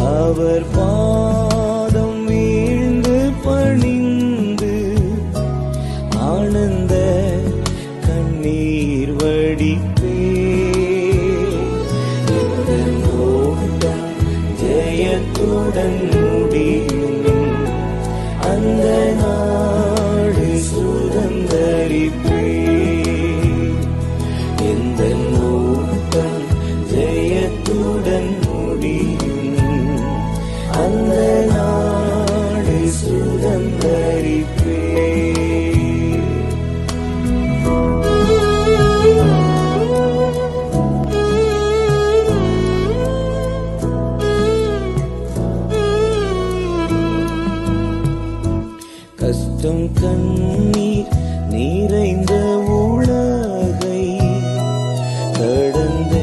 அவர் பாதம் வீழ்ந்து பணிந்து ஆனந்த கண்ணீர் வடிப்பே ஓட்டம் ஜெயத்துடன் முடியும். அந்த நாடு சுதந்தரிப்பே. கஷ்டம் கண்ணீர் நிறைந்த உலகை கடந்த